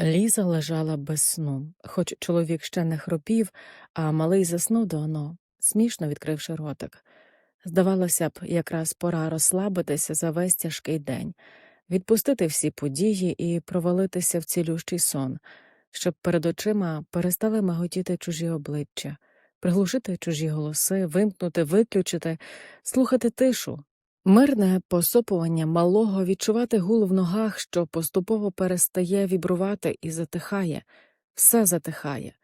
Ліза лежала без сну, хоч чоловік ще не хропів, а малий заснув давно, смішно відкривши ротик. Здавалося б, якраз пора розслабитися за весь тяжкий день, відпустити всі події і провалитися в цілющий сон, щоб перед очима перестали миготіти чужі обличчя, приглушити чужі голоси, вимкнути, виключити, слухати тишу, Мирне посопування малого відчувати гул в ногах, що поступово перестає вібрувати і затихає, все затихає.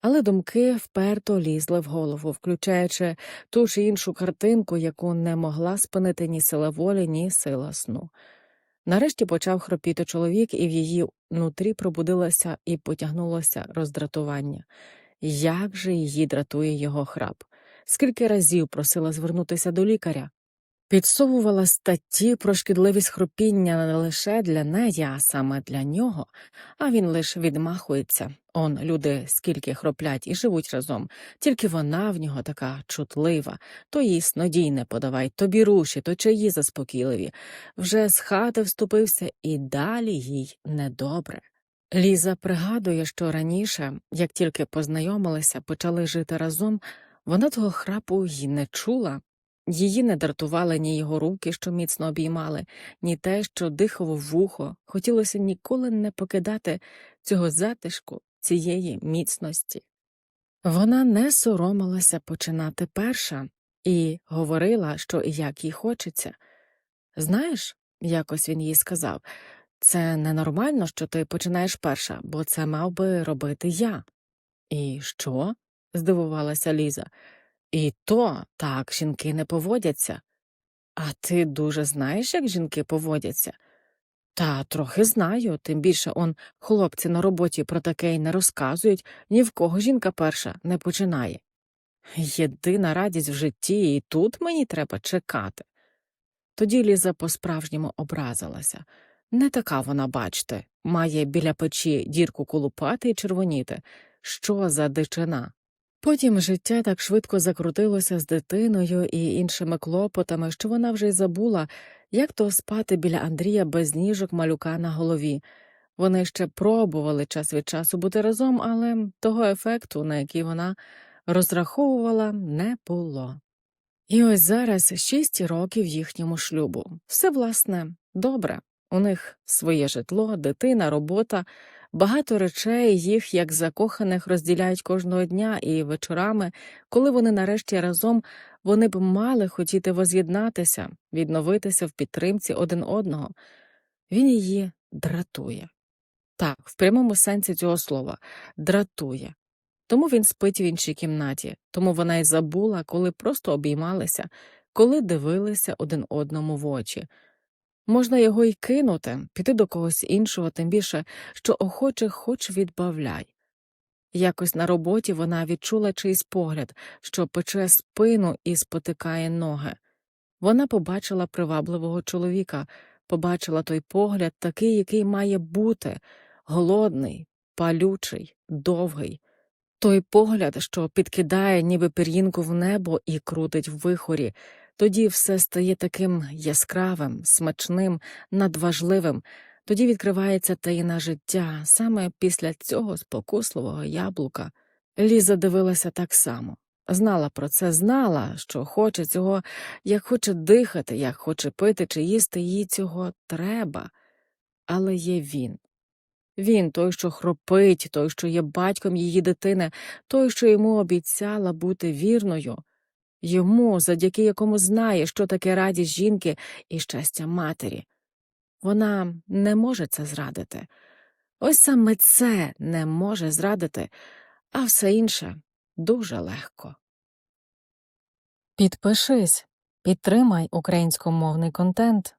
Але думки вперто лізли в голову, включаючи ту ж іншу картинку, яку не могла спинити ні сила волі, ні сила сну. Нарешті почав хропіти чоловік, і в її нутрі пробудилося і потягнулося роздратування. Як же її дратує його храп? Скільки разів просила звернутися до лікаря? Підсовувала статті про шкідливість хропіння не лише для неї, а саме для нього, а він лише відмахується. Он люди скільки хроплять і живуть разом, тільки вона в нього така чутлива, то їй снодій не подавай, то біруші, то чаї заспокійливі. Вже з хати вступився і далі їй недобре. Ліза пригадує, що раніше, як тільки познайомилися, почали жити разом, вона того храпу й не чула. Її не дратували ні його руки, що міцно обіймали, ні те, що дихало в вухо. Хотілося ніколи не покидати цього затишку, цієї міцності. Вона не соромилася починати перша і говорила, що і як їй хочеться. Знаєш, якось він їй сказав, це ненормально, що ти починаєш перша, бо це мав би робити я. І що? здивувалася Ліза. І то так жінки не поводяться. А ти дуже знаєш, як жінки поводяться? Та трохи знаю, тим більше он хлопці на роботі про таке й не розказують, ні в кого жінка перша не починає. Єдина радість в житті, і тут мені треба чекати. Тоді Ліза по-справжньому образилася. Не така вона, бачте, має біля печі дірку колупати і червоніти. Що за дичина? Потім життя так швидко закрутилося з дитиною і іншими клопотами, що вона вже й забула, як то спати біля Андрія без ніжок малюка на голові. Вони ще пробували час від часу бути разом, але того ефекту, на який вона розраховувала, не було. І ось зараз шість років їхньому шлюбу. Все, власне, добре. У них своє житло, дитина, робота. Багато речей їх, як закоханих, розділяють кожного дня, і вечорами, коли вони нарешті разом, вони б мали хотіти воз'єднатися, відновитися в підтримці один одного. Він її дратує. Так, в прямому сенсі цього слова дратує. Тому він спить в іншій кімнаті, тому вона й забула, коли просто обіймалися, коли дивилися один одному в очі. Можна його й кинути, піти до когось іншого, тим більше, що охоче хоч відбавляй. Якось на роботі вона відчула чийсь погляд, що пече спину і спотикає ноги. Вона побачила привабливого чоловіка, побачила той погляд, такий, який має бути голодний, палючий, довгий. Той погляд, що підкидає, ніби пір'їнку в небо і крутить в вихорі, тоді все стає таким яскравим, смачним, надважливим, тоді відкривається таїна життя саме після цього спокусливого яблука. Ліза дивилася так само. Знала про це, знала, що хоче цього, як хоче дихати, як хоче пити чи їсти, їй цього треба. Але є він. Він той, що хропить, той, що є батьком її дитини, той, що йому обіцяла бути вірною, йому, завдяки якому знає, що таке радість жінки і щастя матері. Вона не може це зрадити. Ось саме це не може зрадити, а все інше дуже легко. Підпишись, підтримай українськомовний контент.